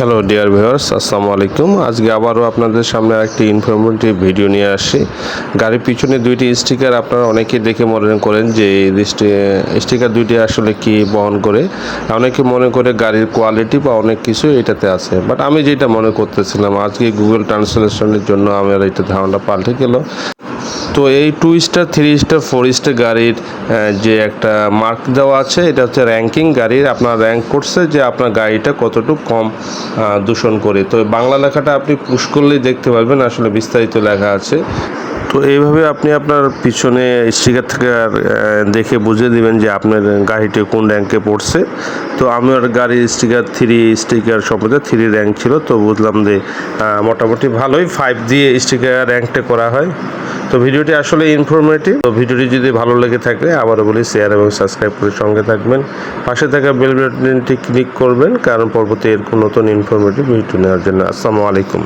Hello dear viewers আসসালামু আলাইকুম। আজকে আবারও আপনাদের সামনে একটি ইনফরমেটিভ ভিডিও নিয়ে আসছি। গাড়ির পিছনে দুইটি স্টিকার আপনারা অনেকেই দেখে মনে করেন যে এই স্টিকার দুইটি আসলে কি বহন করে। অনেকে মনে করে গাড়ির কোয়ালিটি বা অনেক কিছু এটাতে আছে। বাট আমি যেটা মনে করতেছিলাম, আজকে গুগল ট্রান্সলেশনের জন্য আমার এটা ধারণাটা পাল্টে গেল। তো এই two star three star four star গাড়ির যে একটা মার্ক দেওয়া আছে, এটা হচ্ছে র্যাঙ্কিং গাড়ির। আপনার র্যাঙ্ক করছে যে আপনার গাড়িটা কতটুকু কম দূষণ করে। তো বাংলা লেখাটা আপনি পুশ করলেই দেখতে পারবেন, আসলে বিস্তারিত লেখা আছে। তো এইভাবে আপনি আপনার পিছনে স্টিকার থেকে দেখে বুঝে দিবেন যে আপনার গাড়িটি কোন র্যাঙ্কে পড়ছে। তো আমার গাড়ির স্টিকার থ্রি স্টিকার সম্পর্কে থ্রি র্যাঙ্ক ছিল, তো বুঝলাম যে মোটামুটি ভালোই। ফাইভ দিয়ে স্টিকার র্যাঙ্কটা করা হয়। তো ভিডিওটি আসলে ইনফরমেটিভ তো ভিডিওটি যদি ভালো লেগে থাকে, আবারও বলি শেয়ার এবং সাবস্ক্রাইব করে সঙ্গে থাকবেন। পাশে থাকা বেল বাটনটি ক্লিক করবেন, কারণ পরবর্তী এরকম নতুন ইনফরমেটিভ ভিডিও নেওয়ার জন্য। আসসালামু আলাইকুম।